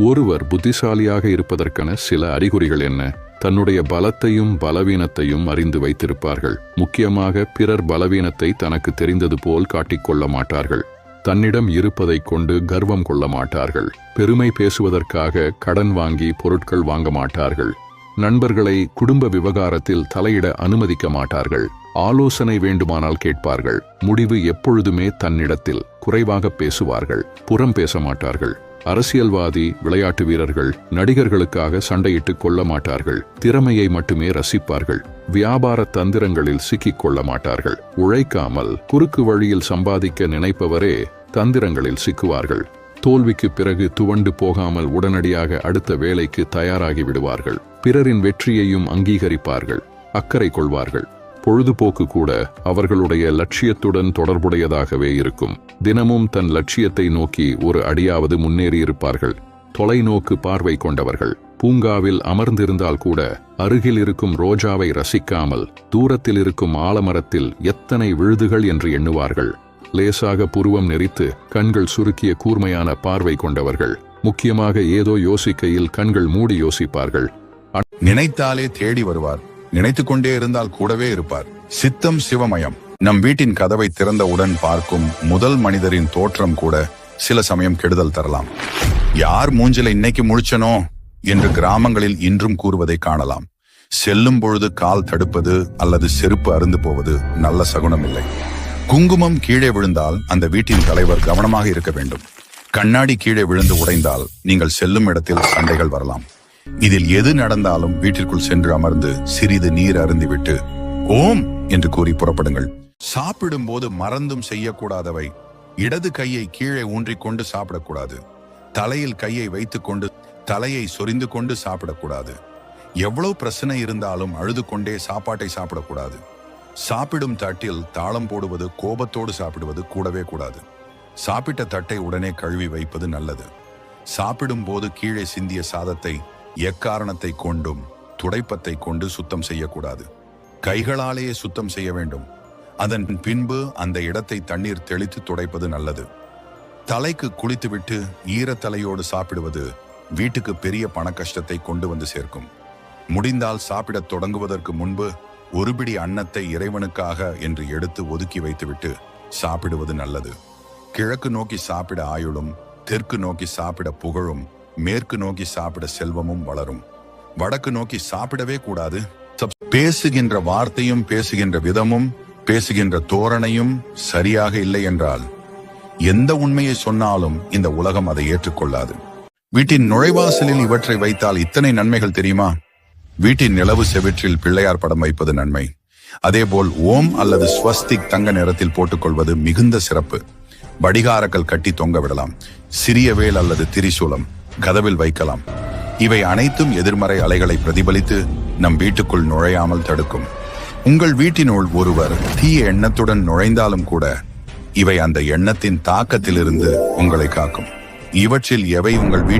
ஒருவர் புத்திசாலியாக இருப்பதற்கான சில அறிகுறிகள் என்ன? தன்னுடைய பலத்தையும் பலவீனத்தையும் அறிந்து வைத்திருப்பார்கள். முக்கியமாக பிறர் பலவீனத்தை தனக்கு தெரிந்தது போல் காட்டிக்கொள்ள மாட்டார்கள். தன்னிடம் இருப்பதைக் கொண்டு கர்வம் கொள்ள மாட்டார்கள். பெருமை பேசுவதற்காக கடன் வாங்கி பொருட்கள் வாங்க மாட்டார்கள். நண்பர்களை குடும்ப விவகாரத்தில் தலையிட அனுமதிக்க மாட்டார்கள். ஆலோசனை வேண்டுமானால் கேட்பார்கள். முடிவு எப்பொழுதுமே தன்னிடத்தில் குறைவாக பேசுவார்கள். புறம் பேச மாட்டார்கள். அரசியல்வாதி விளையாட்டு வீரர்கள் நடிகர்களுக்காக சண்டையிட்டுக் கொள்ள மாட்டார்கள். திறமையை மட்டுமே ரசிப்பார்கள். வியாபார தந்திரங்களில் சிக்கிக் கொள்ள மாட்டார்கள். உழைக்காமல் குறுக்கு வழியில் சம்பாதிக்க நினைப்பவரே தந்திரங்களில் சிக்குவார்கள். தோல்விக்கு பிறகு துவண்டு போகாமல் உடனடியாக அடுத்த வேலைக்கு தயாராகி விடுவார்கள். பிறரின் வெற்றியையும் அங்கீகரிப்பார்கள். அக்கறை கொள்வார்கள். பொழுதுபோக்கு கூட அவர்களுடைய லட்சியத்துடன் தொடர்புடையதாகவே இருக்கும். தினமும் தன் லட்சியத்தை நோக்கி ஒரு அடியாவது முன்னேறியிருப்பார்கள். தொலைநோக்கு பார்வை கொண்டவர்கள். பூங்காவில் அமர்ந்திருந்தால் கூட அருகில் இருக்கும் ரோஜாவை ரசிக்காமல் தூரத்தில் இருக்கும் ஆலமரத்தில் எத்தனை விழுதுகள் என்று எண்ணுவார்கள். லேசாக புருவம் நெறித்து கண்கள் சுருக்கிய கூர்மையான பார்வை கொண்டவர்கள். முக்கியமாக ஏதோ யோசிக்கையில் கண்கள் மூடி யோசிப்பார்கள். நினைத்தாலே தேடி வருவார். நினைத்துக் கொண்டே இருந்தால் கூடவே இருப்பார். சித்தம் சிவமயம். நம் வீட்டின் கதவை திறந்தவுடன் பார்க்கும் முதல் மனிதரின் தோற்றம் கூட சில சமயம் கெடுதல் தரலாம். யார் மூஞ்சில இன்னைக்கு முழிச்சனோ என்று கிராமங்களில் இன்றும் கூறுவதை காணலாம். செல்லும் பொழுது கால் தடுப்பது அல்லது செருப்பு அருந்து போவது நல்ல சகுனம் இல்லை குங்குமம் கீழே விழுந்தால் அந்த வீட்டின் தலைவர் கவனமாக இருக்க வேண்டும். கண்ணாடி கீழே விழுந்து உடைந்தால் நீங்கள் செல்லும் இடத்தில் சண்டைகள் வரலாம். இதில் எது நடந்தாலும் வீட்டிற்குள் சென்று அமர்ந்து சிறிது நீர் அருந்திவிட்டு ஓம் என்று கூறி புறப்படுங்கள். சாப்பிடும் போது மறந்தும் செய்யக்கூடாதவை. இடது கையை கீழே ஊன்றிக்கொண்டு சாப்பிடக்கூடாது. தலையில் கையை வைத்துக்கொண்டு தலையை சொரிந்து கொண்டு சாப்பிடக்கூடாது. எவ்வளவு பிரச்சனை இருந்தாலும் அழுது கொண்டே சாப்பாட்டை சாப்பிடக்கூடாது. சாப்பிடும் தட்டில் தாளம் போடுவது கோபத்தோடு சாப்பிடுவது கூடவே கூடாது. சாப்பிட்ட தட்டை உடனே கழுவி வைப்பது நல்லது. சாப்பிடும் போது கீழே சிந்திய சாதத்தை எக்காரணத்தை கொண்டும் துடைப்பத்தை கொண்டு சுத்தம் செய்யக்கூடாது. கைகளாலேயே சுத்தம் செய்ய வேண்டும். அதன் பின்பு அந்த இடத்தை தண்ணீர் தெளித்து துடைப்பது நல்லது. தலைக்கு குளித்துவிட்டு ஈரத்தலையோடு சாப்பிடுவது வீட்டுக்கு பெரிய பண கஷ்டத்தை கொண்டு வந்து சேர்க்கும். முடிந்தால் சாப்பிடத் தொடங்குவதற்கு முன்பு ஒருபிடி அன்னத்தை இறைவனுக்காக என்று எடுத்து ஒதுக்கி வைத்துவிட்டு சாப்பிடுவது நல்லது. கிழக்கு நோக்கி சாப்பிட ஆயுளும் தெற்கு நோக்கி சாப்பிட புகழும் மேற்கு நோக்கி சாப்பிட செல்வமும் வளரும். வடக்கு நோக்கி சாப்பிடவே கூடாது. பேசுகின்ற வார்த்தையும் பேசுகின்ற விதமும் பேசுகின்ற தோரணையும் சரியாக இல்லை என்றால் எந்த உண்மையை சொன்னாலும் இந்த உலகம் அதை ஏற்றுக்கொள்ளாது. வீட்டின் நுழைவாசலில் இவற்றை வைத்தால் இத்தனை நன்மைகள் தெரியுமா? வீட்டின் நிலவு செவிற்றில் பிள்ளையார் படம் வைப்பது நன்மை. அதேபோல் ஓம் அல்லது ஸ்வஸ்திக் தங்க நிறத்தில் போட்டுக்கொள்வது மிகுந்த சிறப்பு. வடிகாரக்கல் கட்டி தொங்க விடலாம். சிறிய வேல் அல்லது திரிசூலம். கதவில் வைக்கலாம். இவை அனைத்தும் எதிர்மறை அலைகளை பிரதிபலித்து நம் வீட்டுக்குள் நுழையாமல் தடுக்கும். உங்கள் வீட்டினுள் ஒருவர் தீய எண்ணத்துடன் நுழைந்தாலும் கூட இவை அந்த எண்ணத்தின் தாக்கத்திலிருந்து உங்களை காக்கும். இவற்றில் எவை உங்கள் வீட்டு